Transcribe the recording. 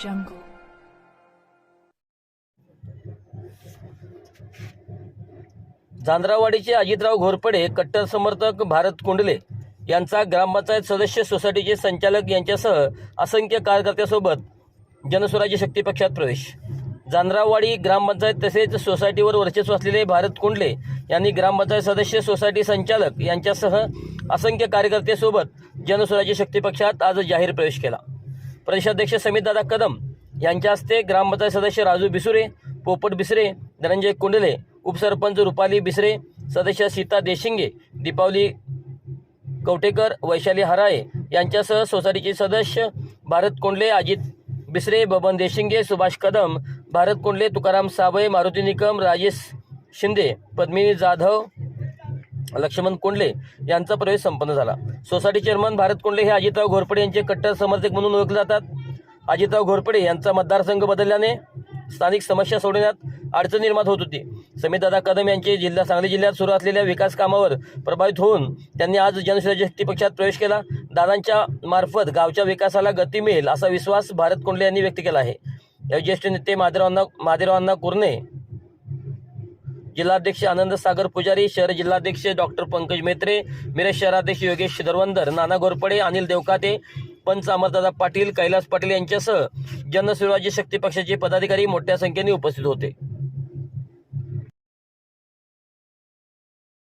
jungle. झांद्रावाडीचे Ajitrao Ghorpade कट्टर समर्थक भारत कुंडले यांचा ग्रामपंचायत सदस्य सोसायटीचे संचालक यांच्यासह असंख्य कार्यकर्त्यासोबत जनस्वराज्य शक्ती पक्षात प्रवेश जांधरावाडी ग्रामपंचायत तसेच सोसायटीवर वर्चस्व असलेले भारत कुंडले यांनी ग्रामपंचायत सदस्य सोसायटी संचालक यांच्यासह असंख्य कार्यकर्त्यासोबत जनस्वराज्य शक्ती पक्षात आज जाहीर प्रवेश केला प्रदेशाध्यक्ष समितदादा कदम यांच्या हस्ते ग्रामपंचायत सदस्य राजू बिसुरे पोपट बिसरे धनंजय कुंडले उपसरपंच रुपाली बिसरे सदस्य सीता देशिंगे दीपावली कवटेकर वैशाली हराळे यांच्यासह सोसायटीचे सदस्य भारत कोंडले अजित बिसरे बबन देशिंगे सुभाष कदम भारत कोंडले तुकाराम साबळे मारुती निकम राजेश शिंदे पद्मिनी जाधव लक्ष्मण कोंडले यांचा प्रवेश संपन्न झाला. सोसायटी चेअरमन भारत कोंडले हे अजितराव घोरपडे यांचे कट्टर समर्थक म्हणून ओळखले जातात. अजितराव घोरपडे यांचा मतदारसंघ बदलल्याने स्थानिक समस्या सोडवण्यात अडचण निर्माण होत होती. समितदादा कदम यांचे जिल्हा सांगली जिल्ह्यात सुरू असलेल्या विकास कामावर प्रभावित होऊन त्यांनी आज जनशक्ती शक्ती पक्षात प्रवेश केला. दादांच्या मार्फत गावच्या विकासाला गती मिळेल असा विश्वास भारत कोंडले यांनी व्यक्त केला आहे. या ज्येष्ठ नेते माधेरावांना माधेरावांना कुरणे जिल्हाध्यक्ष आनंद सागर पुजारी शहर जिल्हाध्यक्ष डॉक्टर पंकज मेत्रे मिरज शहराध्यक्ष योगेश दरवंदर नाना घोरपडे अनिल देवकाते पंच अमरदादा पाटील कैलास पाटील यांच्यासह जनस्वराज्य शक्ती पक्षाचे पदाधिकारी मोठ्या संख्येने उपस्थित होते.